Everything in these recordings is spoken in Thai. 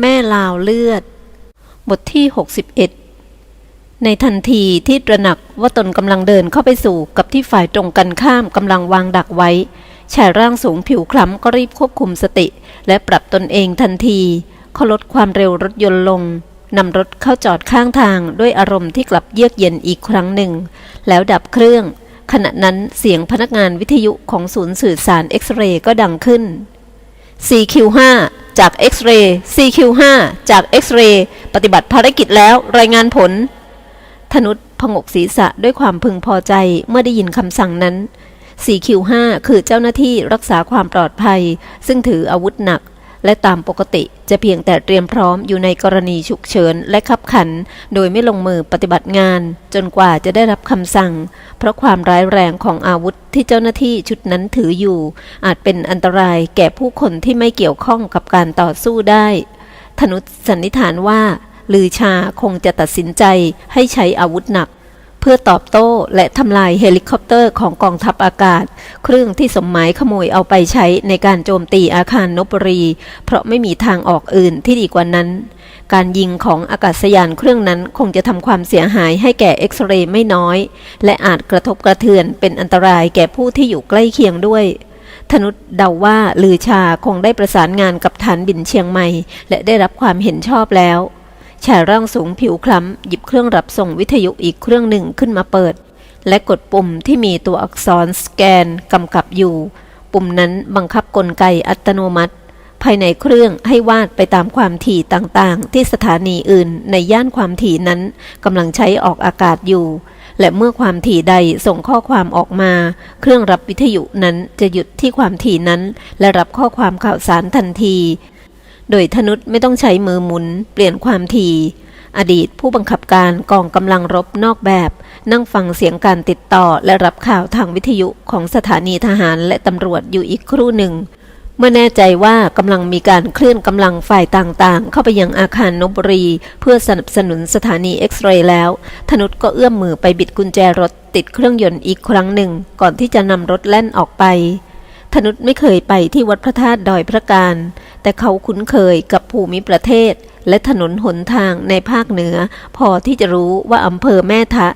แม่ลาวเลือด บทที่ 61 ในทันทีที่ตระหนักว่าตนกำลังเดินเข้าไปสู่กับที่ฝ่ายตรงกันข้ามกำลังวางดักไว้ชายร่างสูงผิวคล้ำก็รีบควบคุมสติ และปรับตนเองทันทีเขาลดความเร็วรถยนต์ลงนำรถเข้าจอดข้างทางด้วยอารมณ์ที่กลับเยือกเย็นอีกครั้งหนึ่ง แล้วดับเครื่อง ขณะนั้นเสียงพนักงานวิทยุของศูนย์สื่อสารเอ็กซเรย์ก็ดังขึ้น CQ5 จากเอ็กซเรย์ CQ5 จากเอ็กซเรย์ปฏิบัติภารกิจแล้วรายงานผล ธนุษพงกศีรษะด้วยความพึงพอใจเมื่อได้ยินคำสั่งนั้น 4Q5 คือเจ้าหน้าที่รักษาความปลอดภัย ซึ่งถืออาวุธหนัก และตามปกติจะเพียงแต่เตรียมพร้อมอยู่ในกรณีฉุกเฉินและขับขัน โดยไม่ลงมือปฏิบัติงาน จนกว่าจะได้รับคำสั่ง เพราะความร้ายแรงของอาวุธที่เจ้าหน้าที่ชุดนั้นถืออยู่ อาจเป็นอันตรายแก่ผู้คนที่ไม่เกี่ยวข้องกับการต่อสู้ได้ ธนุสันนิษฐานว่าลือชาคงจะตัดสินใจให้ใช้อาวุธหนัก พื่อตอบโต้และทำลายเฮลิคอปเตอร์ของกองทัพอากาศ เครื่องที่สมหมายขโมยเอาไปใช้ในการโจมตีอาคารนบรี เพราะไม่มีทางออกอื่นที่ดีกว่านั้น การยิงของอากาศยานเครื่องนั้นคงจะทำความเสียหายให้แก่เอ็กซเรย์ไม่น้อย และอาจกระทบกระเทือนเป็นอันตรายแก่ผู้ที่อยู่ใกล้เคียงด้วยธนุษเดาว่าลือชาคงได้ประสานงานกับฐานบินเชียงใหม่ และได้รับความเห็นชอบแล้ว ชายร่างสูงผิวคล้ำหยิบเครื่องรับส่งวิทยุอีกเครื่องหนึ่งขึ้นมาเปิด และกดปุ่มที่มีตัวอักษรสแกนกำกับอยู่ ปุ่มนั้นบังคับกลไกอัตโนมัติ ภายในเครื่องให้วาดไปตามความถี่ต่างๆ ที่สถานีอื่นในย่านความถี่นั้นกำลังใช้ออกอากาศอยู่ และเมื่อความถี่ใดส่งข้อความออกมา เครื่องรับวิทยุนั้นจะหยุดที่ความถี่นั้น และรับข้อความข่าวสารทันที โดยธนุษไม่ต้องใช้มือหมุน เปลี่ยนความถี่ อดีตผู้บังคับการกองกำลังรบนอกแบบ นั่งฟังเสียงการติดต่อและรับข่าวทางวิทยุของสถานีทหารและตำรวจอยู่อีกครู่หนึ่ง เมื่อแน่ใจว่ากำลังมีการเคลื่อนกำลังฝ่ายต่างๆ เข้าไปยังอาคารนบรี เพื่อสนับสนุนสถานีเอ็กซเรย์แล้ว ธนุษก็เอื้อมมือไปบิดกุญแจรถติดเครื่องยนต์อีกครั้งหนึ่ง ก่อนที่จะนำรถแล่นออกไป ธนุษไม่เคยไปที่วัดพระธาตุดอยพระการ แต่เขาคุ้นเคยกับภูมิประเทศ และถนนหนทางในภาคเหนือ พอที่จะรู้ว่าอำเภอแม่ทะ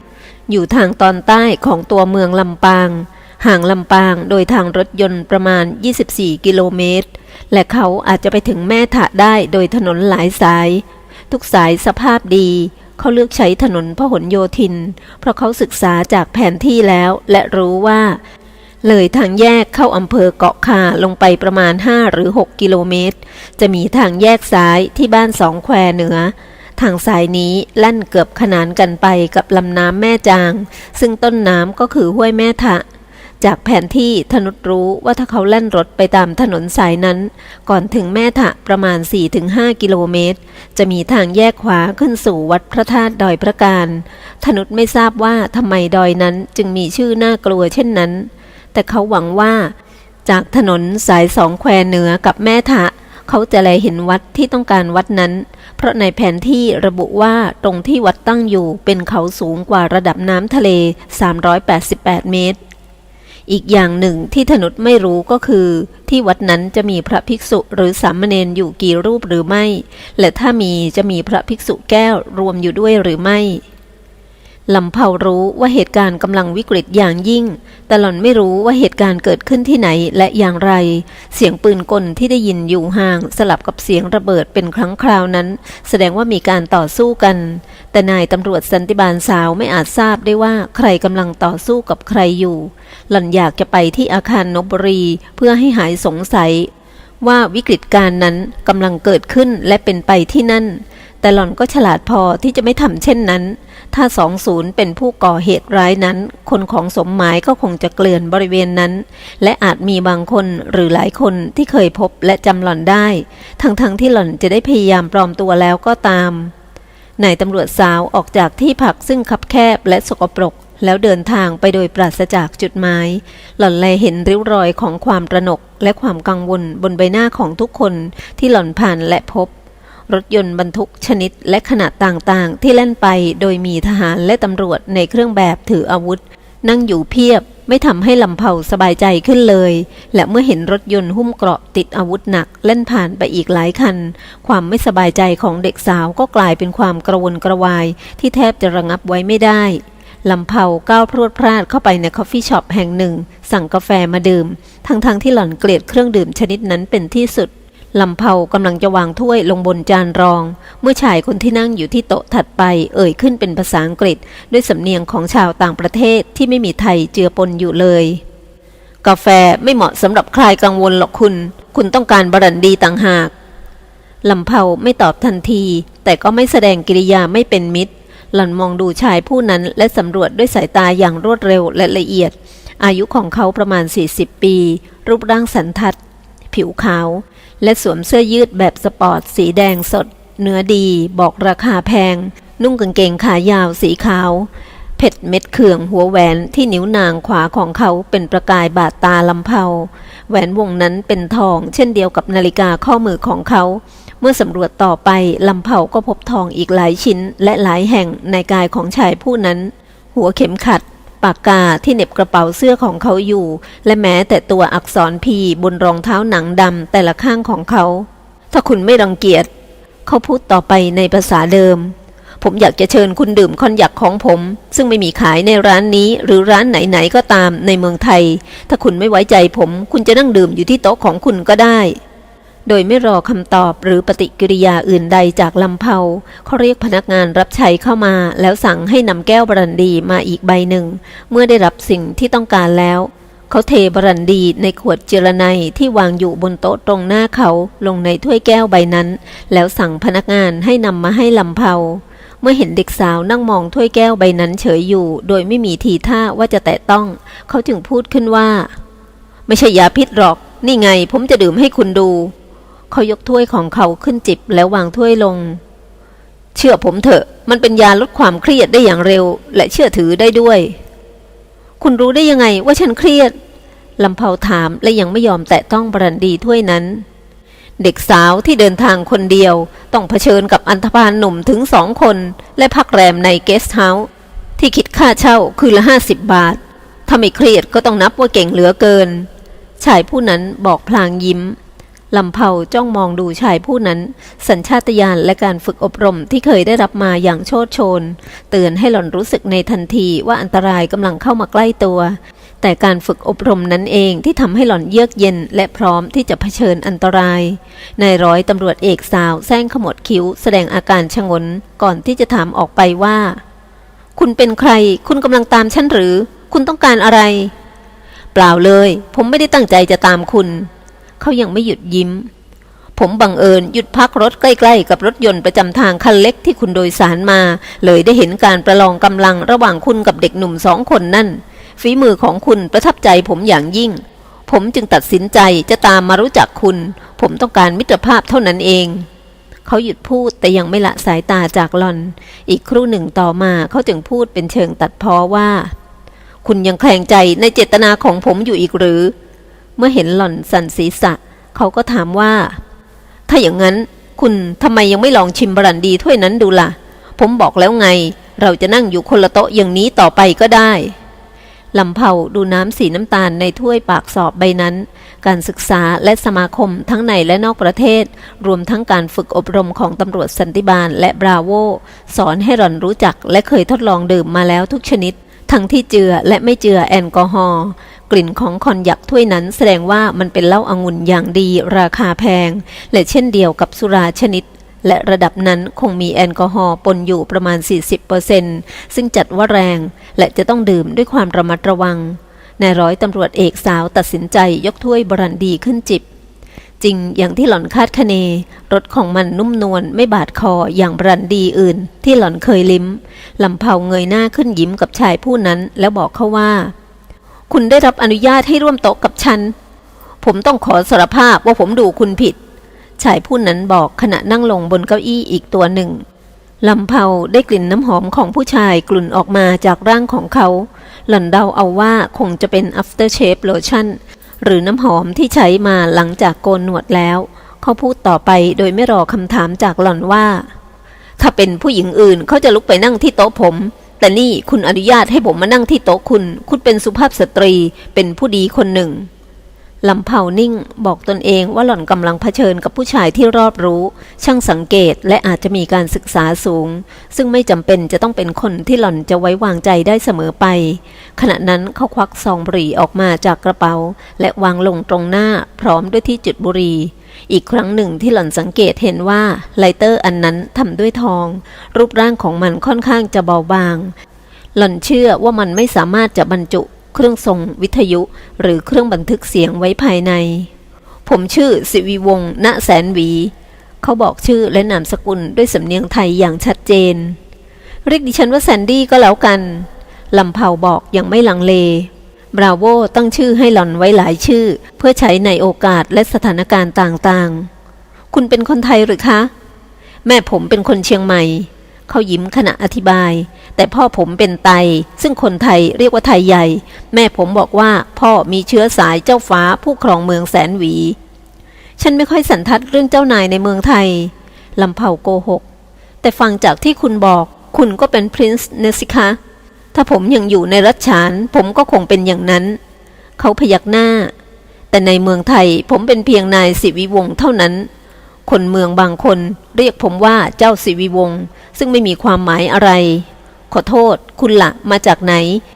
อยู่ทางตอนใต้ของตัวเมืองลำปาง ห่างลำปางโดยทางรถยนต์ประมาณ 24 กิโลเมตร และเขาอาจจะไปถึงแม่ทะได้โดยถนนหลายสาย ทุกสายสภาพดีเขาเลือกใช้ถนนพหลโยธิน เพราะเขาศึกษาจากแผนที่แล้วและรู้ว่า เลยทางแยกเข้าอำเภอเกาะคาลงไปประมาณ 5 หรือ 6 กิโลเมตร จะมีทางแยกซ้ายที่บ้านสองแควเหนือ ทางสายนี้แล่นเกือบขนานกันไปกับลำน้ำแม่จาง ซึ่งต้นน้ำก็คือห้วยแม่ทะ จากแผนที่ธนุรู้ว่าถ้าเขาแล่นรถไปตามถนนสายนั้น ก่อนถึงแม่ทะประมาณ 4-5 กิโลเมตร จะมีทางแยกขวาขึ้นสู่วัดพระธาตุดอยพระการธนุไม่ทราบว่าทำไมดอยนั้นจึงมีชื่อน่ากลัวเช่นนั้น แต่เขาหวังว่า จากถนนสายสองแควเหนือกับแม่ทะ เขาจะแลเห็นวัดที่ต้องการวัดนั้น เพราะในแผนที่ระบุว่าตรงที่วัดตั้งอยู่เป็นเขาสูงกว่าระดับน้ำทะเล 388 เมตร อีกอย่างหนึ่งที่ถนุษไม่รู้ก็คือ ที่วัดนั้นจะมีพระภิกษุหรือสามเณรอยู่กี่รูปหรือไม่ และถ้ามีจะมีพระภิกษุแก้วรวมอยู่ด้วยหรือไม่ ลำเผารู้ว่าเหตุการณ์กำลังวิกฤตอย่างยิ่ง แต่หล่อนไม่รู้ว่าเหตุการณ์เกิดขึ้นที่ไหนและอย่างไร เสียงปืนกลที่ได้ยินอยู่ห่างสลับกับเสียงระเบิดเป็นครั้งคราวนั้น แสดงว่ามีการต่อสู้กัน แต่นายตำรวจสันติบาลสาวไม่อาจทราบได้ว่าใครกำลังต่อสู้กับใครอยู่ หล่อนอยากจะไปที่อาคารนบรีเพื่อให้หายสงสัยว่าวิกฤตการณ์นั้นกำลังเกิดขึ้นและเป็นไปที่นั่น แต่หล่อนก็ฉลาดพอที่จะไม่ทำเช่นนั้น ถ้าสองศูนย์เป็นผู้ก่อเหตุร้ายนั้น คนของสมหมายก็คงจะเกลื่อนบริเวณนั้น และอาจมีบางคนหรือหลายคนที่เคยพบและจำหล่อนได้ ทั้งๆทที่หล่อนจะได้พยายามปลอมตัวแล้วก็ตาม นายตำรวจสาวออกจากที่พักซึ่งคับแคบและสกปรกแล้วเดินทางไปโดยปราศจากจุดหมาย หล่อนแลเห็นริ้วรอยของความตระหนกและความกังวลบนใบหน้าของทุกคนที่หล่อนผ่านและพบ รถยนต์บรรทุกชนิดและขนาดต่างๆ ที่เล่นไปโดยมีทหารและตำรวจในเครื่องแบบถืออาวุธ นั่งอยู่เพียบไม่ทำให้ลำเผาสบายใจขึ้นเลย และเมื่อเห็นรถยนต์หุ้มเกราะติดอาวุธหนักเล่นผ่านไปอีกหลายคัน ความไม่สบายใจของเด็กสาวก็กลายเป็นความกระวนกระวาย ที่แทบจะระงับไว้ไม่ได้ลำเผาก้าวพรวดพลาดเข้าไปในคอฟฟี่ช็อปแห่งหนึ่ง สั่งกาแฟมาดื่ม ทั้งๆทที่หล่อนเกลียดเครื่องดื่มชนิดนั้นเป็นที่สุด ลำเผากำลังจะวางถ้วยลงบนจานรอง เมื่อชายคนที่นั่งอยู่ที่โต๊ะถัดไป เอ่ยขึ้นเป็นภาษาอังกฤษ ด้วยสำเนียงของชาวต่างประเทศที่ไม่มีไทยเจือปนอยู่เลย กาแฟไม่เหมาะสำหรับคลายกังวลหรอกคุณ คุณต้องการบรันดีต่างหากลำเผาไม่ตอบทันที แต่ก็ไม่แสดงกิริยาไม่เป็นมิตร หล่อนมองดูชายผู้นั้นและสำรวจด้วยสายตาอย่างรวดเร็วและละเอียด อายุของเขาประมาณ 40 ปี รูปร่างสันทัด ผิวขาว และสวมเสื้อยืดแบบสปอร์ตสีแดงสด เนื้อดี บอกราคาแพง นุ่งกางเกงขายาวสีขาวเพชรเม็ดเขื่องหัวแหวนที่นิ้วนางขวาของเขาเป็นประกายบาดตาลำเผาแหวนวงนั้นเป็นทอง เช่นเดียวกับนาฬิกาข้อมือของเขาเมื่อสำรวจต่อไปลำเผาก็พบทองอีกหลายชิ้นและหลายแห่งในกายของชายผู้นั้น หัวเข็มขัด ปากกาที่เหน็บกระเป๋าเสื้อของเขาอยู่ และแม้แต่ตัวอักษรพีบนรองเท้าหนังดำแต่ละข้างของเขา ถ้าคุณไม่รังเกียจ เขาพูดต่อไปในภาษาเดิม ผมอยากจะเชิญคุณดื่มคอนยักของผม ซึ่งไม่มีขายในร้านนี้หรือร้านไหนๆก็ตามในเมืองไทย ถ้าคุณไม่ไว้ใจผม คุณจะนั่งดื่มอยู่ที่โต๊ะของคุณก็ได้ โดยไม่รอคำตอบหรือปฏิกิริยาอื่นใดจากลำเพาเขาเรียกพนักงานรับใช้เข้ามา แล้วสั่งให้นำแก้วบรันดีมาอีกใบหนึ่ง เมื่อได้รับสิ่งที่ต้องการแล้ว เขาเทบรันดีในขวดเจรไนที่วางอยู่บนโต๊ะตรงหน้าเขาลงในถ้วยแก้วใบนั้น แล้วสั่งพนักงานให้นำมาให้ลำเพาเมื่อเห็นเด็กสาวนั่งมองถ้วยแก้วใบนั้นเฉยอยู่ โดยไม่มีทีท่าว่าจะแตะต้อง เขาจึงพูดขึ้นว่า ไม่ใช่ยาพิษหรอก นี่ไงผมจะดื่มให้คุณดู เขายกถ้วยของเขาขึ้นจิบแล้ววางถ้วยลง เชื่อผมเถอะ มันเป็นยาลดความเครียดได้อย่างเร็ว และเชื่อถือได้ด้วย คุณรู้ได้ยังไงว่าฉันเครียดลำเพาถามและยังไม่ยอมแตะต้องบรันดีถ้วยนั้น เด็กสาวที่เดินทางคนเดียว ต้องเผชิญกับอันธพาลหนุ่มถึงสองคน และพักแรมในเกสต์เฮาส์ที่คิดค่าเช่าคืนละห้าสิบบาท ถ้าไม่เครียดก็ต้องนับว่าเก่งเหลือเกิน ชายผู้นั้นบอกพลางยิ้ม ลำเผาจ้องมองดูชายผู้นั้น สัญชาตญาณและการฝึกอบรมที่เคยได้รับมาอย่างโชดโชน เตือนให้หล่อนรู้สึกในทันทีว่าอันตรายกำลังเข้ามาใกล้ตัว แต่การฝึกอบรมนั้นเองที่ทำให้หล่อนเยือกเย็น และพร้อมที่จะเผชิญอันตรายนายร้อยตำรวจเอกสาวแซงขมวดคิ้ว แสดงอาการชงน ก่อนที่จะถามออกไปว่า คุณเป็นใคร คุณกำลังตามฉันหรือ คุณต้องการอะไร เปล่าเลย ผมไม่ได้ตั้งใจจะตามคุณ เขายังไม่หยุดยิ้ม ผมบังเอิญหยุดพักรถใกล้ๆ กับรถยนต์ประจำทางคันเล็กที่คุณโดยสารมา เลยได้เห็นการประลองกำลังระหว่างคุณกับเด็กหนุ่มสองคนนั่น ฝีมือของคุณประทับใจผมอย่างยิ่ง ผมจึงตัดสินใจจะตามมารู้จักคุณ ผมต้องการมิตรภาพเท่านั้นเองเขาหยุดพูดแต่ยังไม่ละสายตาจากหลอน อีกครู่หนึ่งต่อมาเขาจึงพูดเป็นเชิงตัดพ้อว่า คุณยังแคลงใจในเจตนาของผมอยู่อีกหรือ เมื่อเห็นหล่อนสั่นศีรษะ เขาก็ถามว่า ถ้าอย่างนั้นคุณทำไมยังไม่ลองชิมบรันดีถ้วยนั้นดูล่ะ ผมบอกแล้วไง เราจะนั่งอยู่คนละโต๊ะอย่างนี้ต่อไปก็ได้ลำเผาดูน้ำสีน้ำตาลในถ้วยปากสอบใบนั้น การศึกษาและสมาคมทั้งในและนอกประเทศ รวมทั้งการฝึกอบรมของตำรวจสันติบาลและบราโว สอนให้หล่อนรู้จักและเคยทดลองดื่มมาแล้วทุกชนิด ทั้งที่เจือและไม่เจือแอลกอฮอล์ กลิ่นของคอนยักถ้วยนั้นแสดงว่ามันเป็นเหล้าอางุ่นอย่างดีราคาแพง และเช่นเดียวกับสุราชนิด และระดับนั้นคงมีแอลกอฮอล์ปนอยู่ประมาณ 40%ซึ่งจัดว่าแรง และจะต้องดื่มด้วยความระมัดระวังนายร้อยตำรวจเอกสาวตัดสินใจยกถ้วยบรันดีขึ้นจิบ จริงอย่างที่หล่อนคาดคะเนรสของมันนุ่มนวลไม่บาดคออย่างบรันดีอื่น ที่หล่อนเคยลิ้มลำเผาเงยหน้าขึ้นยิ้มกับชายผู้นั้น แล้วบอกเขาว่า คุณได้รับอนุญาตให้ร่วมโต๊ะกับฉัน ผมต้องขอสารภาพว่าผมดูคุณผิด ชายผู้นั้นบอกขณะนั่งลงบนเก้าอี้อีกตัวหนึ่งลำเผาได้กลิ่นน้ำหอมของผู้ชายกลุ่นออกมาจากร่างของเขา หล่อนเดาเอาว่าคงจะเป็น after shave lotion หรือน้ำหอมที่ใช้มาหลังจากโกนหนวดแล้ว เขาพูดต่อไปโดยไม่รอคำถามจากหล่อนว่า ถ้าเป็นผู้หญิงอื่นเขาจะลุกไปนั่งที่โต๊ะผม แต่นี่คุณอนุญาตให้ผมมานั่งที่โต๊ะคุณ คุณเป็นสุภาพสตรี เป็นผู้ดีคนหนึ่งลำเผานิ่ง บอกตนเองว่าหล่อนกำลังเผชิญกับผู้ชายที่รอบรู้ ช่างสังเกตและอาจจะมีการศึกษาสูง ซึ่งไม่จำเป็นจะต้องเป็นคนที่หล่อนจะไว้วางใจได้เสมอไป ขณะนั้นเขาควักซองบุหรี่ออกมาจากกระเป๋า และวางลงตรงหน้าพร้อมด้วยที่จุดบุหรี่ อีกครั้งหนึ่งที่หล่อนสังเกตเห็นว่าไลเตอร์อันนั้นทำด้วยทอง รูปร่างของมันค่อนข้างจะเบาบาง หล่อนเชื่อว่ามันไม่สามารถจะบรรจุ เครื่องทรงวิทยุ หรือเครื่องบันทึกเสียงไว้ภายใน ผมชื่อสิวิวงศ์ณแสนวี เขาบอกชื่อและนามสกุลด้วยสำเนียงไทยอย่างชัดเจน เรียกดิฉันว่าแซนดี้ก็แล้วกันลำเผาบอกอยังไม่ลังเล บราโวตั้งชื่อให้หล่อนไว้หลายชื่อ เพื่อใช้ในโอกาสและสถานการณ์ต่างๆ คุณเป็นคนไทยหรือคะ แม่ผมเป็นคนเชียงใหม่ เขายิ้มขณะอธิบาย แต่พ่อผมเป็นไต ซึ่งคนไทยเรียกว่าไทยใหญ่ แม่ผมบอกว่าพ่อมีเชื้อสายเจ้าฟ้าผู้ครองเมืองแสนหวี ฉันไม่ค่อยสันทัดเรื่องเจ้านายในเมืองไทยลำเผาโกหก แต่ฟังจากที่คุณบอก คุณก็เป็นพรินซ์เนสิคะ ถ้าผมยังอยู่ในรัชฉาน ผมก็คงเป็นอย่างนั้น เขาพยักหน้า แต่ในเมืองไทยผมเป็นเพียงนายสิวิวงเท่านั้น คนเมืองบางคนเรียกผมว่าเจ้าสิวิวงซึ่งไม่มีความหมายอะไร ขอโทษ คุณละมาจากไหน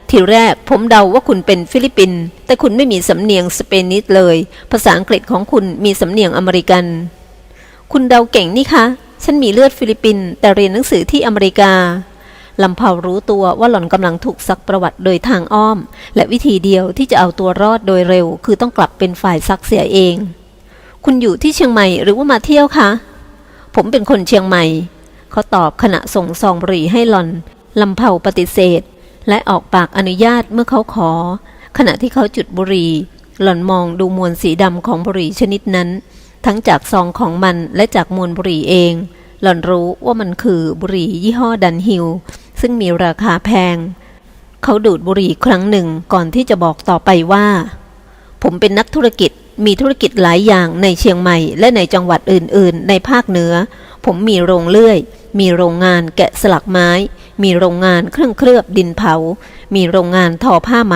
ทีแรกผมเดาว่าคุณเป็นฟิลิปปินส์แต่คุณไม่มีสำเนียงสเปนิสเลย ภาษาอังกฤษของคุณมีสำเนียงอเมริกัน คุณเดาเก่งนี่คะฉันมีเลือดฟิลิปปินส์แต่เรียนหนังสือที่อเมริกา ลำเผารู้ตัวว่าหล่อนกำลังถูกซักประวัติโดยทางอ้อม และวิธีเดียวที่จะเอาตัวรอดโดยเร็ว คือต้องกลับเป็นฝ่ายซักเสียเอง คุณอยู่ที่เชียงใหม่หรือว่ามาเที่ยวคะ ผมเป็นคนเชียงใหม่ เขาตอบขณะส่งซองบุหรี่ให้หล่อนลำเผาปฏิเสธ และออกปากอนุญาตเมื่อเขาขอ ขณะที่เขาจุดบุหรี่ หล่อนมองดูมวลสีดำของบุหรี่ชนิดนั้น ทั้งจากซองของมันและจากมวลบุหรี่เอง หล่อนรู้ว่ามันคือบุหรี่ยี่ห้อดันฮิล ซึ่งมีราคาแพง เขาดูดบุหรี่ครั้งหนึ่งก่อนที่จะบอกต่อไปว่า ผมเป็นนักธุรกิจมีธุรกิจหลายอย่างในเชียงใหม่และในจังหวัดอื่น ๆ ในภาคเหนือ ผมมีโรงเลื่อย มีโรงงานแกะสลักไม้ มีโรงงานเครื่องเคลือบดินเผา มีโรงงานทอผ้าไหม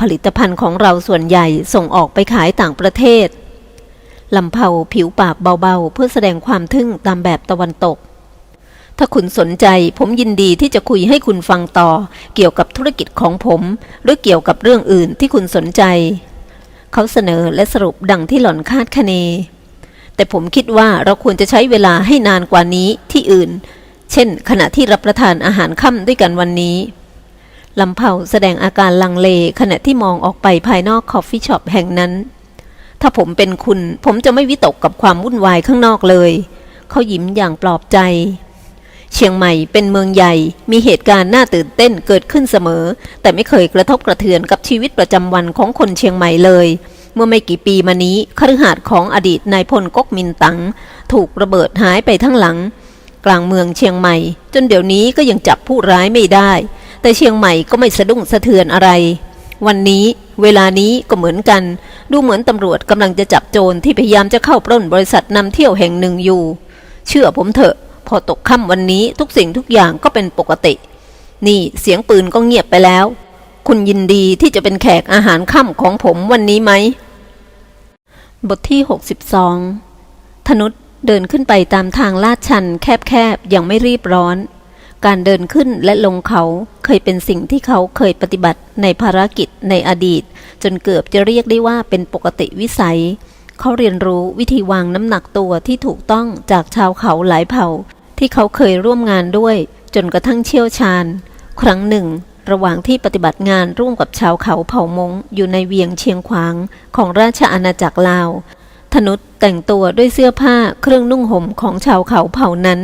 ผลิตภัณฑ์ของเราส่วนใหญ่ส่งออกไปขายต่างประเทศลำเผาผิวปากเบาๆ เพื่อแสดงความทึ่งตามแบบตะวันตก ถ้าคุณสนใจผมยินดีที่จะคุยให้คุณฟังต่อ เกี่ยวกับธุรกิจของผม หรือเกี่ยวกับเรื่องอื่นที่คุณสนใจ เขาเสนอและสรุปดังที่หล่อนคาดคะเน แต่ผมคิดว่าเราควรจะใช้เวลาให้นานกว่านี้ที่อื่น เช่น ขณะที่รับประทานอาหารค่ำด้วยกันวันนี้ลำเผาแสดงอาการลังเลขณะที่มองออกไปภายนอกคอฟฟี่ช็อปแห่งนั้น ถ้าผมเป็นคุณ ผมจะไม่วิตกกับความวุ่นวายข้างนอกเลย เขายิ้มอย่างปลอบใจ เชียงใหม่เป็นเมืองใหญ่ มีเหตุการณ์น่าตื่นเต้นเกิดขึ้นเสมอ แต่ไม่เคยกระทบกระเทือนกับชีวิตประจำวันของคนเชียงใหม่เลย เมื่อไม่กี่ปีมานี้คฤหาสน์ของอดีตนายพลก๊กมินตั๋งถูกระเบิดหายไปทั้งหลัง กลางเมืองเชียงใหม่ จนเดี๋ยวนี้ก็ยังจับผู้ร้ายไม่ได้ แต่เชียงใหม่ก็ไม่สะดุ้งสะเทือนอะไร วันนี้เวลานี้ก็เหมือนกัน ดูเหมือนตำรวจกำลังจะจับโจรที่พยายามจะเข้าปล้นบริษัทนำเที่ยวแห่งหนึ่งอยู่ เชื่อผมเถอะ พอตกค่ำวันนี้ทุกสิ่งทุกอย่างก็เป็นปกติ นี่เสียงปืนก็เงียบไปแล้ว คุณยินดีที่จะเป็นแขกอาหารค่ำของผมวันนี้ไหม บทที่ 62 ธนุษเดินขึ้นไปตามทางลาดชันแคบๆ อย่างไม่รีบร้อน การเดินขึ้นและลงเขาเคยเป็นสิ่งที่เขาเคยปฏิบัติในภารกิจในอดีต จนเกือบจะเรียกได้ว่าเป็นปกติวิสัย เขาเรียนรู้วิธีวางน้ำหนักตัวที่ถูกต้องจากชาวเขาหลายเผ่า ที่เขาเคยร่วมงานด้วยจนกระทั่งเชี่ยวชาญ ครั้งหนึ่ง ระหว่างที่ปฏิบัติงานร่วมกับชาวเขาเผ่ามงอยู่ในเวียงเชียงขวางของราชอาณาจักรลาวธนุษแต่งตัวด้วยเสื้อผ้าเครื่องนุ่งห่มของชาวเขาเผ่านั้น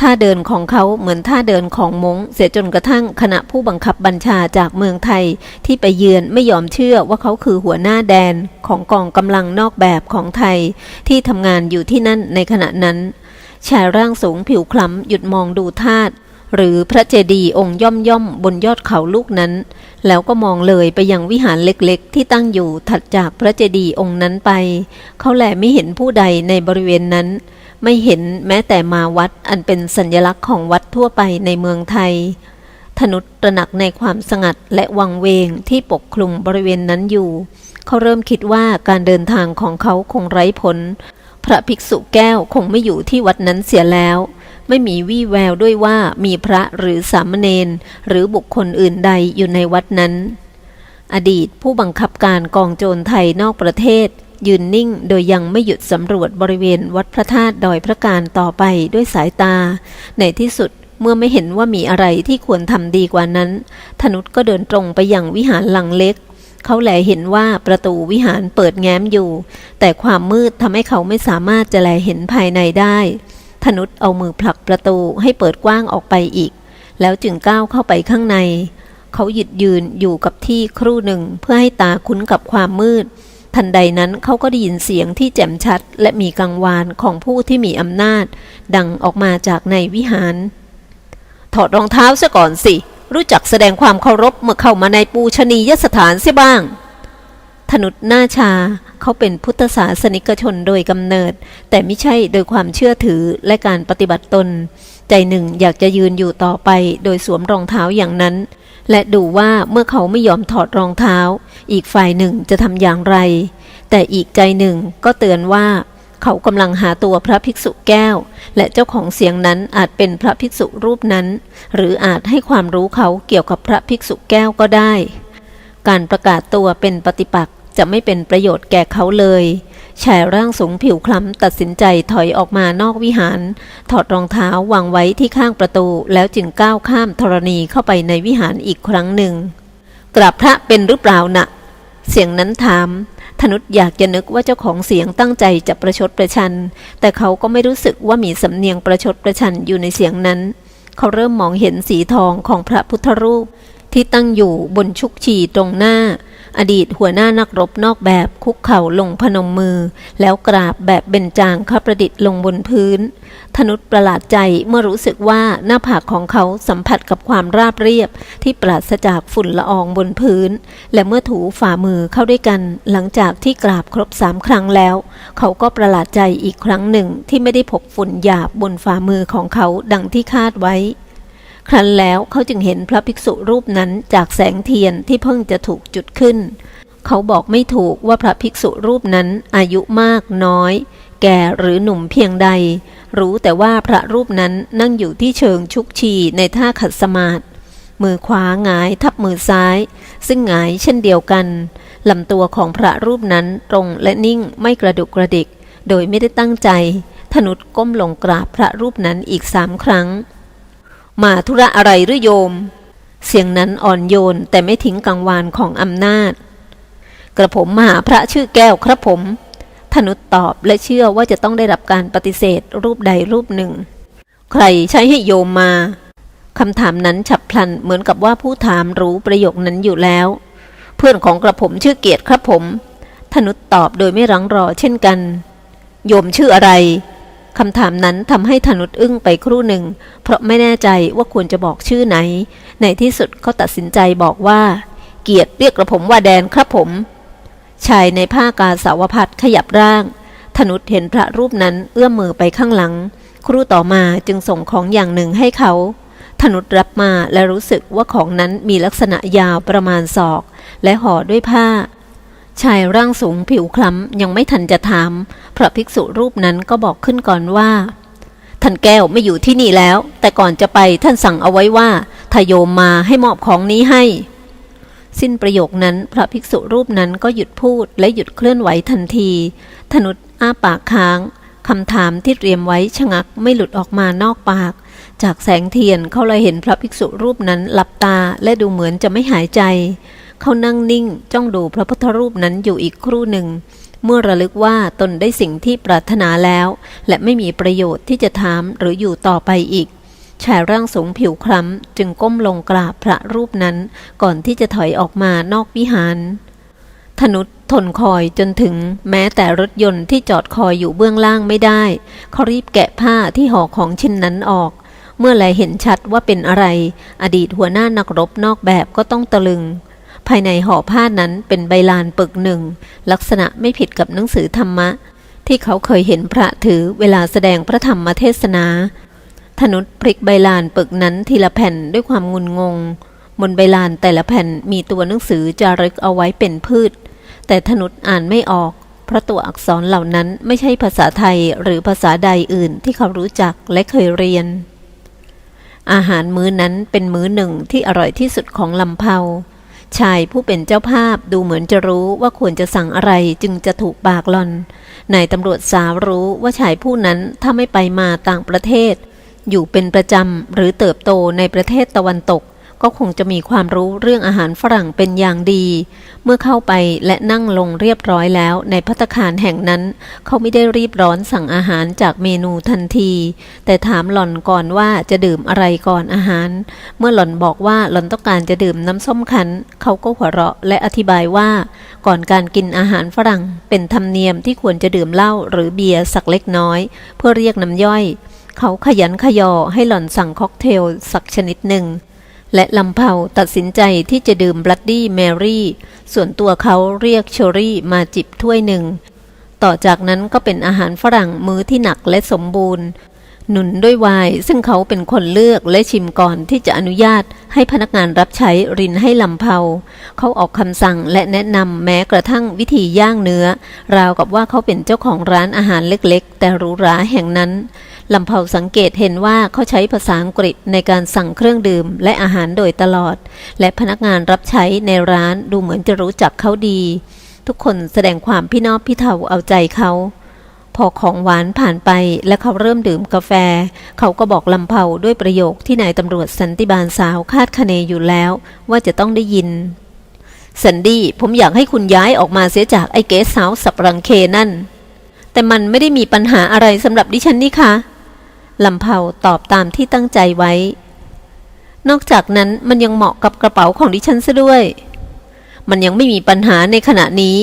ท่าเดินของเขาเหมือนท่าเดินของมงเสียจนกระทั่งคณะผู้บังคับบัญชาจากเมืองไทยที่ไปเยือนไม่ยอมเชื่อว่าเขาคือหัวหน้าแดนของกองกำลังนอกแบบของไทย ที่ทำงานอยู่ที่นั่นในขณะนั้น ชายร่างสูงผิวคล้ำหยุดมองดูธาตุหรือพระเจดีย์องค์ย่อมย่อมบนยอดเขาลูกนั้น แล้วก็มองเลยไปยังวิหารเล็กๆ ที่ตั้งอยู่ถัดจากพระเจดีย์องค์นั้นไป เขาแลไม่เห็นผู้ใดในบริเวณนั้น ไม่เห็นแม้แต่มาวัดอันเป็นสัญลักษณ์ของวัดทั่วไปในเมืองไทยธนุตระหนักในความสงัดและวังเวงที่ปกคลุมบริเวณนั้นอยู่ เขาเริ่มคิดว่าการเดินทางของเขาคงไร้ผล พระภิกษุแก้วคงไม่อยู่ที่วัดนั้นเสียแล้ว ไม่มีวี่แววด้วยว่ามีพระหรือสามเณรหรือบุคคลอื่นใดอยู่ในวัดนั้น อดีตผู้บังคับการกองโจรไทยนอกประเทศ ยืนนิ่งโดยยังไม่หยุดสำรวจบริเวณวัดพระธาตุดอยพระการต่อไปด้วยสายตา ในที่สุดเมื่อไม่เห็นว่ามีอะไรที่ควรทำดีกว่านั้น ธนุษก็เดินตรงไปยังวิหารหลังเล็ก เขาแลเห็นว่าประตูวิหารเปิดแง้มอยู่ แต่ความมืดทำให้เขาไม่สามารถจะแลเห็นภายในได้ธนุษเอามือผลักประตูให้เปิดกว้างออกไปอีก แล้วจึงก้าวเข้าไปข้างใน เขาหยุดยืนอยู่กับที่ครู่หนึ่งเพื่อให้ตาคุ้นกับความมืด ทันใดนั้นเขาก็ได้ยินเสียงที่แจ่มชัด และมีกังวานของผู้ที่มีอำนาจ ดังออกมาจากในวิหาร ถอดรองเท้าซะก่อนสิ รู้จักแสดงความเคารพเมื่อเข้ามาในปูชนียสถานเสียบ้าง ธนุษหน้าชาเขาเป็นพุทธศาสนิกชนโดยกำเนิด แต่ไม่ใช่โดยความเชื่อถือและการปฏิบัติตน ใจหนึ่งอยากจะยืนอยู่ต่อไปโดยสวมรองเท้าอย่างนั้น และดูว่าเมื่อเขาไม่ยอมถอดรองเท้า อีกฝ่ายหนึ่งจะทำอย่างไร แต่อีกใจหนึ่งก็เตือนว่า เขากำลังหาตัวพระภิกษุแก้ว และเจ้าของเสียงนั้นอาจเป็นพระภิกษุรูปนั้น หรืออาจให้ความรู้เขาเกี่ยวกับพระภิกษุแก้วก็ได้ การประกาศตัวเป็นปฏิปักษ์จะไม่เป็นประโยชน์แก่เขาเลยชายร่างสูงผิวคล้ำตัดสินใจถอยออกมานอกวิหาร ถอดรองเท้าวางไว้ที่ข้างประตู แล้วจึงก้าวข้ามธรณีเข้าไปในวิหารอีกครั้งหนึ่ง กราบพระเป็นหรือเปล่านะ่ะ เสียงนั้นถาม ธนุษอยากจะนึกว่าเจ้าของเสียงตั้งใจจะประชดประชัน แต่เขาก็ไม่รู้สึกว่ามีสำเนียงประชดประชันอยู่ในเสียงนั้น เขาเริ่มมองเห็นสีทองของพระพุทธรูป ที่ตั้งอยู่บนชุกชีตรงหน้า อดีตหัวหน้านักรบนอกแบบคุกเข่าลงพนมมือ แล้วกราบแบบเบญจางคประดิษฐ์ลงบนพื้น ธนุษประหลาดใจเมื่อรู้สึกว่าหน้าผากของเขาสัมผัสกับความราบเรียบ ที่ปราศจากฝุ่นละอองบนพื้น และเมื่อถูฝ่ามือเข้าด้วยกัน หลังจากที่กราบครบสามครั้งแล้ว เขาก็ประหลาดใจอีกครั้งหนึ่งที่ไม่ได้พบฝุ่นหยาบบนฝ่ามือของเขาดังที่คาดไว้ ครั้นแล้วเขาจึงเห็นพระภิกษุรูปนั้นจากแสงเทียนที่เพิ่งจะถูกจุดขึ้น เขาบอกไม่ถูกว่าพระภิกษุรูปนั้นอายุมากน้อย แก่หรือหนุ่มเพียงใด รู้แต่ว่าพระรูปนั้นนั่งอยู่ที่เชิงชุกชีในท่าขัดสมาธิมือขวาหงายทับมือซ้าย ซึ่งหงายเช่นเดียวกันลำตัวของพระรูปนั้นตรงและนิ่งไม่กระดุกกระดิก โดยไม่ได้ตั้งใจธนุษก้มลงกราบพระรูปนั้นอีกสามครั้ง มาธุระอะไรหรือโยม เสียงนั้นอ่อนโยนแต่ไม่ทิ้งกังวานของอำนาจ กระผมมาหาพระชื่อแก้วครับผมธนุตอบและเชื่อว่าจะต้องได้รับการปฏิเสธรูปใดรูปหนึ่ง ใครใช้ให้โยมมาคำถามนั้นฉับพลันเหมือนกับว่าผู้ถามรู้ประโยคนั้นอยู่แล้ว เพื่อนของกระผมชื่อเกียรติครับผมธนุตอบโดยไม่รังรอเช่นกัน โยมชื่ออะไร คำถามนั้นทำให้ธนุษอึ้งไปครู่หนึ่ง เพราะไม่แน่ใจว่าควรจะบอกชื่อไหน ในที่สุดเขาตัดสินใจบอกว่า เกียรติเรียกกระผมว่าแดนครับผม ชายในผ้ากาสาวพัดขยับร่างธนุษเห็นพระรูปนั้นเอื้อมมือไปข้างหลัง ครู่ต่อมาจึงส่งของอย่างหนึ่งให้เขาธนุษรับมาและรู้สึกว่าของนั้นมีลักษณะยาวประมาณศอก และห่อด้วยผ้า ชายร่างสูงผิวคล้ำยังไม่ทันจะถาม พระภิกษุรูปนั้นก็บอกขึ้นก่อนว่า ท่านแก้วไม่อยู่ที่นี่แล้ว แต่ก่อนจะไปท่านสั่งเอาไว้ว่าถ้าโยมมาให้มอบของนี้ให้ สิ้นประโยคนั้นพระภิกษุรูปนั้นก็หยุดพูดและหยุดเคลื่อนไหวทันทีธนุษอ้าปากค้างคำถามที่เตรียมไว้ชะงักไม่หลุดออกมานอกปาก จากแสงเทียนเขาเลยเห็นพระภิกษุรูปนั้นหลับตาและดูเหมือนจะไม่หายใจ เขานั่งนิ่ง จ้องดูพระพุทธรูปนั้นอยู่อีกครู่หนึ่ง เมื่อระลึกว่าตนได้สิ่งที่ปรารถนาแล้ว และไม่มีประโยชน์ที่จะถามหรืออยู่ต่อไปอีกชายร่างสูงผิวคล้ำ จึงก้มลงกราบพระรูปนั้น ก่อนที่จะถอยออกมานอกวิหาร ธนุทนคอยจนถึงแม้แต่รถยนต์ที่จอดคอยอยู่เบื้องล่างไม่ได้ เขารีบแกะผ้าที่ห่อของชิ้นนั้นออก เมื่อแลเห็นชัดว่าเป็นอะไร อดีตหัวหน้านักรบนอกแบบก็ต้องตะลึงายในห่อผ้านั้นเป็นใบลานปึกหนึ่ง ลักษณะไม่ผิดกับหนังสือธรรมะ ที่เขาเคยเห็นพระถือเวลาแสดงพระธรรมเทศนาธธนุษพลิกใบลานปึกนั้นทีละแผ่นด้วยความงุนงง บนใบลานแต่ละแผ่นมีตัวหนังสือจารึกเอาไว้เป็นพืช แต่ธนุษอ่านไม่ออก เพราะตัวอักษรเหล่านั้นไม่ใช่ภาษาไทยหรือภาษาใดอื่นที่เขารู้จักและเคยเรียน อาหารมื้อนั้นเป็นมื้อหนึ่งที่อร่อยที่สุดของลำเพา ชายผู้เป็นเจ้าภาพดูเหมือนจะรู้ว่าควรจะสั่งอะไรจึงจะถูกปากหลอน นายตำรวจสาวรู้ว่าชายผู้นั้นถ้าไม่ไปมาต่างประเทศ อยู่เป็นประจำหรือเติบโตในประเทศตะวันตก ก็คงจะมีความรู้เรื่องอาหารฝรั่งเป็นอย่างดี เมื่อเข้าไปและนั่งลงเรียบร้อยแล้ว ในพัตตาคารแห่งนั้น เขาไม่ได้รีบร้อนสั่งอาหารจากเมนูทันที แต่ถามหล่อนก่อนว่าจะดื่มอะไรก่อนอาหาร เมื่อหล่อนบอกว่าหล่อนต้องการจะดื่มน้ำส้มคั้น เขาก็หัวเราะและอธิบายว่า ก่อนการกินอาหารฝรั่ง เป็นธรรมเนียมที่ควรจะดื่มเหล้าหรือเบียร์สักเล็กน้อย เพื่อเรียกน้ำย่อยเขาขยันขยอให้หล่อนสั่งค็อกเทลสักชนิดหนึ่ง และลำเผาตัดสินใจที่จะดื่มบลัดดี้แมรี่ ส่วนตัวเขาเรียกเชอรี่มาจิบถ้วยหนึ่ง ต่อจากนั้นก็เป็นอาหารฝรั่งมื้อที่หนักและสมบูรณ์ หนุนด้วยไวน์ซึ่งเขาเป็นคนเลือกและชิมก่อนที่จะอนุญาตให้พนักงานรับใช้รินให้ลำเผาเขาออกคำสั่งและแนะนำแม้กระทั่งวิธีย่างเนื้อ ราวกับว่าเขาเป็นเจ้าของร้านอาหารเล็กๆ แต่หรูหราแห่งนั้นลำเผาสังเกตเห็นว่าเขาใช้ภาษาอังกฤษในการสั่งเครื่องดื่มและอาหารโดยตลอด และพนักงานรับใช้ในร้านดูเหมือนจะรู้จักเขาดี ทุกคนแสดงความพี่นอบพี่เทาเอาใจเขา พอของหวานผ่านไปและเขาเริ่มดื่มกาแฟ เขาก็บอกลำเผาด้วยประโยคที่นายตำรวจสันติบาลสาวคาดคะเนอยู่แล้ว ว่าจะต้องได้ยิน สันดี้ผมอยากให้คุณย้ายออกมาเสียจากไอ้เกสเซาสับรังเคนั่น แต่มันไม่ได้มีปัญหาอะไรสำหรับดิฉันนี่คะลำเผาตอบตามที่ตั้งใจไว้ นอกจากนั้นมันยังเหมาะกับกระเป๋าของดิฉันซะด้วย มันยังไม่มีปัญหาในขณะนี้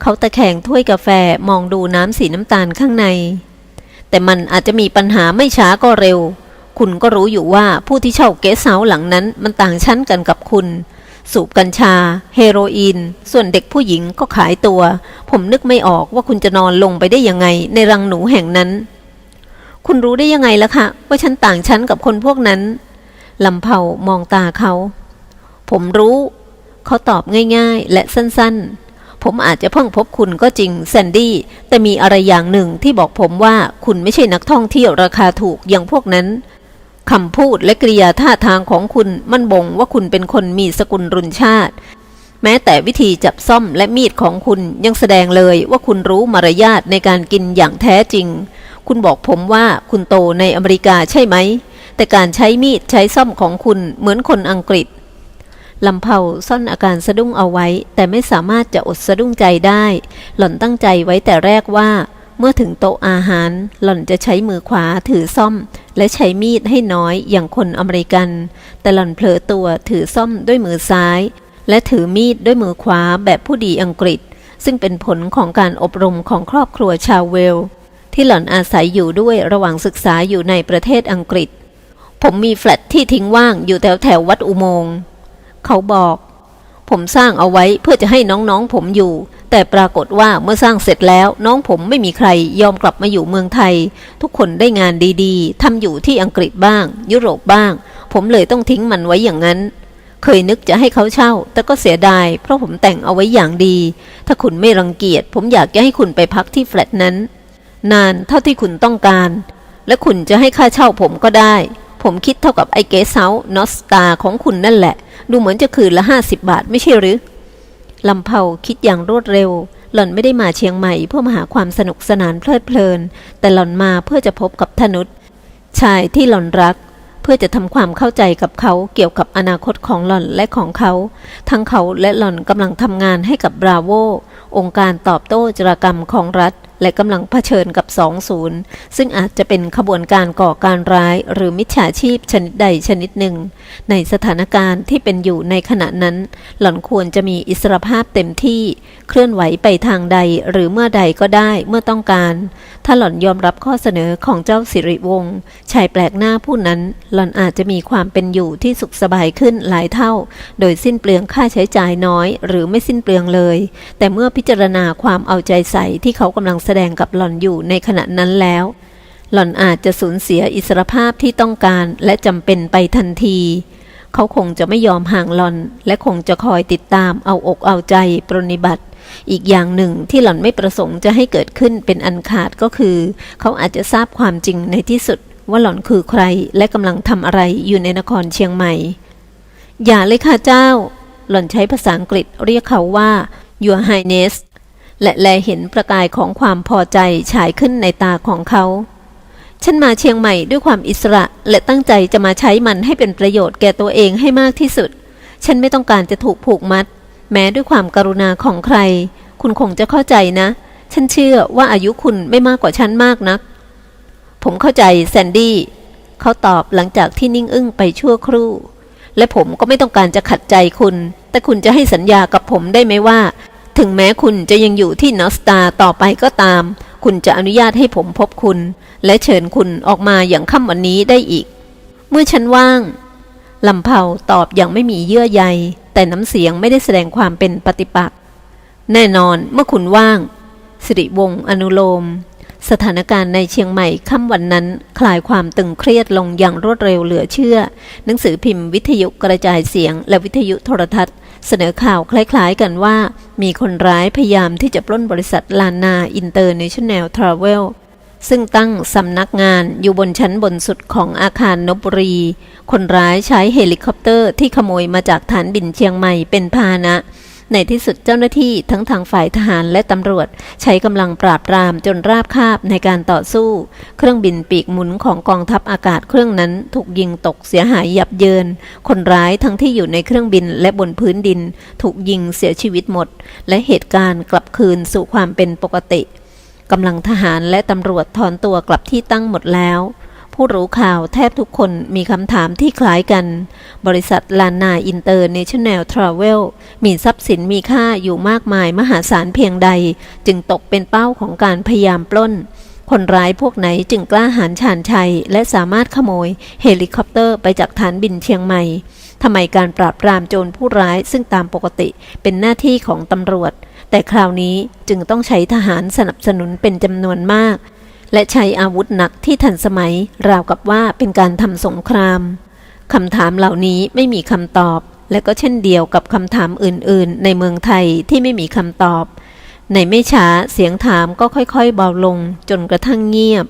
เขาตะแคงถ้วยกาแฟมองดูน้ำสีน้ำตาลข้างใน แต่มันอาจจะมีปัญหาไม่ช้าก็เร็ว คุณก็รู้อยู่ว่าผู้ที่เช่าเกสเซาหลังนั้นมันต่างชั้นกันกับคุณ สูบกัญชา เฮโรอีน ส่วนเด็กผู้หญิงก็ขายตัว ผมนึกไม่ออกว่าคุณจะนอนลงไปได้ยังไงในรังหนูแห่งนั้น คุณรู้ได้ยังไงล่ะคะว่าฉันต่างชั้นกับคนพวกนั้นลำเผามองตาเขา ผมรู้ เขาตอบง่าย ๆ และสั้นๆ ผมอาจจะเพิ่งพบคุณก็จริงแซนดี้ แต่มีอะไรอย่างหนึ่งที่บอกผมว่าคุณไม่ใช่นักท่องเที่ยวราคาถูกอย่างพวกนั้นคำพูดและกริยาท่าทางของคุณมันบ่งว่าคุณเป็นคนมีสกุลรุนชาติ แม้แต่วิธีจับซ่อมและมีดของคุณยังแสดงเลยว่าคุณรู้มารยาทในการกินอย่างแท้จริง คุณบอกผมว่าคุณโตในอเมริกาใช่ไหม แต่การใช้มีดใช้ซ่อมของคุณเหมือนคนอังกฤษ ลำเผาซ่อนอาการสะดุ้งเอาไว้ แต่ไม่สามารถจะอดสะดุ้งใจได้ หล่อนตั้งใจไว้แต่แรกว่า เมื่อถึงโต๊ะอาหาร หล่อนจะใช้มือขวาถือซ่อม และใช้มีดให้น้อยอย่างคนอเมริกัน แต่หล่อนเผลอตัวถือซ่อมด้วยมือซ้าย และถือมีดด้วยมือขวาแบบผู้ดีอังกฤษ ซึ่งเป็นผลของการอบรมของครอบครัวชาวเวล ที่หล่อนอาศัยอยู่ด้วยระหว่างศึกษาอยู่ในประเทศอังกฤษผมมีแฟลตที่ทิ้งว่างอยู่แถวแถววัดอุโมงค์ เขาบอก ผมสร้างเอาไว้เพื่อจะให้น้องๆผมอยู่ แต่ปรากฏว่าเมื่อสร้างเสร็จแล้วน้องผมไม่มีใครยอมกลับมาอยู่เมืองไทย ทุกคนได้งานดีๆทำอยู่ที่อังกฤษบ้าง ยุโรปบ้าง ผมเลยต้องทิ้งมันไว้อย่างนั้นเคยนึกจะให้เขาเช่า แต่ก็เสียดาย เพราะผมแต่งเอาไว้อย่างดี ถ้าคุณไม่รังเกียจ ผมอยากจะให้คุณไปพักที่แฟลตนั้น นานเท่าที่คุณต้องการ และคุณจะให้ค่าเช่าผมก็ได้ ผมคิดเท่ากับไอเกสเซานอสตาของคุณนั่นแหละ ดูเหมือนจะคืนละห้าสิบบาทไม่ใช่หรือลำเผาคิดอย่างรวดเร็ว หล่อนไม่ได้มาเชียงใหม่เพื่อมาหาความสนุกสนานเพลิดเพลิน แต่หล่อนมาเพื่อจะพบกับธนุษชายที่หล่อนรัก เพื่อจะทำความเข้าใจกับเขาเกี่ยวกับอนาคตของหล่อนและของเขา ทั้งเขาและหล่อนกำลังทำงานให้กับบราโวองค์การตอบโต้จรากรรมของรัฐและกำลังเผชิญกับสองศูนย์ซึ่งอาจจะเป็นขบวนการก่อการร้าย หรือมิจฉาชีพชนิดใดชนิดหนึ่ง ในสถานการณ์ที่เป็นอยู่ในขณะนั้น หล่อนควรจะมีอิสรภาพเต็มที่ เคลื่อนไหวไปทางใดหรือเมื่อใดก็ได้เมื่อต้องการ ถ้าหล่อนยอมรับข้อเสนอของเจ้าสิริวงศ์ชายแปลกหน้าผู้นั้น หล่อนอาจจะมีความเป็นอยู่ที่สุขสบายขึ้นหลายเท่า โดยสิ้นเปลืองค่าใช้จ่ายน้อย หรือไม่สิ้นเปลืองเลย แต่เมื่อพิจารณาความเอาใจใส่ที่เขากำลังแสดงกับหล่อนอยู่ในขณะนั้นแล้ว หล่อนอาจจะสูญเสียอิสรภาพที่ต้องการและจำเป็นไปทันที เขาคงจะไม่ยอมห่างหล่อน และคงจะคอยติดตามเอาอกเอาใจปรนนิบัติ อีกอย่างหนึ่งที่หล่อนไม่ประสงค์จะให้เกิดขึ้นเป็นอันขาดก็คือ เขาอาจจะทราบความจริงในที่สุด ว่าหล่อนคือใครและกำลังทำอะไรอยู่ในนครเชียงใหม่ อย่าเลยค่ะเจ้า หล่อนใช้ภาษาอังกฤษเรียกเขาว่า Your Highness และแลเห็นประกายของความพอใจฉายขึ้นในตาของเขา ฉันมาเชียงใหม่ด้วยความอิสระ และตั้งใจจะมาใช้มันให้เป็นประโยชน์แก่ตัวเองให้มากที่สุด ฉันไม่ต้องการจะถูกผูกมัด แม้ด้วยความกรุณาของใคร คุณคงจะเข้าใจนะ ฉันเชื่อว่าอายุคุณไม่มากกว่าฉันมากนัก ผมเข้าใจแซนดี้เขาตอบหลังจากที่นิ่งอึ้งไปชั่วครู่ และผมก็ไม่ต้องการจะขัดใจคุณ แต่คุณจะให้สัญญากับผมได้ไหมว่า ถึงแม้คุณจะยังอยู่ที่นอสตาต่อไปก็ตาม คุณจะอนุญาตให้ผมพบคุณ และเชิญคุณออกมาอย่างค่ำวันนี้ได้อีก เมื่อฉันว่างลำเผาตอบอย่างไม่มีเยื่อใย แต่น้ำเสียงไม่ได้แสดงความเป็นปฏิปักษ์แน่นอนเมื่อคุณว่าง สิริวงศ์อนุโลม สถานการณ์ในเชียงใหม่ค่ำวันนั้น คลายความตึงเครียดลงอย่างรวดเร็วเหลือเชื่อ หนังสือพิมพ์วิทยุกระจายเสียง และวิทยุโทรทัศน์ เสนอข่าวคล้ายๆกันว่า มีคนร้ายพยายามที่จะปล้นบริษัทลานาอินเตอร์เนชั่นแนลทราเวลซึ่งตั้งสำนักงานอยู่บนชั้นบนสุดของอาคารนบุรี คนร้ายใช้เฮลิคอปเตอร์ที่ขโมยมาจากฐานบินเชียงใหม่เป็นพาหนะ ในที่สุดเจ้าหน้าที่ทั้งทางฝ่ายทหารและตำรวจ ใช้กำลังปราบปรามจนราบคาบในการต่อสู้ เครื่องบินปีกหมุนของกองทัพอากาศเครื่องนั้นถูกยิงตกเสียหายยับเยิน คนร้ายทั้งที่อยู่ในเครื่องบินและบนพื้นดิน ถูกยิงเสียชีวิตหมด และเหตุการณ์กลับคืนสู่ความเป็นปกติกำลังทหารและตำรวจถอนตัวกลับที่ตั้งหมดแล้ว ผู้รู้ข่าวแทบทุกคนมีคำถามที่คล้ายกัน บริษัทลานาอินเตอร์เนชั่นแนลทราเวลมีทรัพย์สินมีค่าอยู่มากมายมหาศาลเพียงใด จึงตกเป็นเป้าของการพยายามปล้น คนร้ายพวกไหนจึงกล้าหาญชาญชัย และสามารถขโมยเฮลิคอปเตอร์ไปจากฐานบินเชียงใหม่ทำไมการปราบปรามโจรผู้ร้ายซึ่งตามปกติเป็นหน้าที่ของตำรวจ แต่คราวนี้จึงต้องใช้ทหารสนับสนุนเป็นจำนวนมาก และใช้อาวุธหนักที่ทันสมัยราวกับว่าเป็นการทำสงครามคำถามเหล่านี้ไม่มีคำตอบ และก็เช่นเดียวกับคำถามอื่น ๆ ในเมืองไทยที่ไม่มีคำตอบ ในไม่ช้าเสียงถามก็ค่อยๆเบาลงจนกระทั่งเงียบ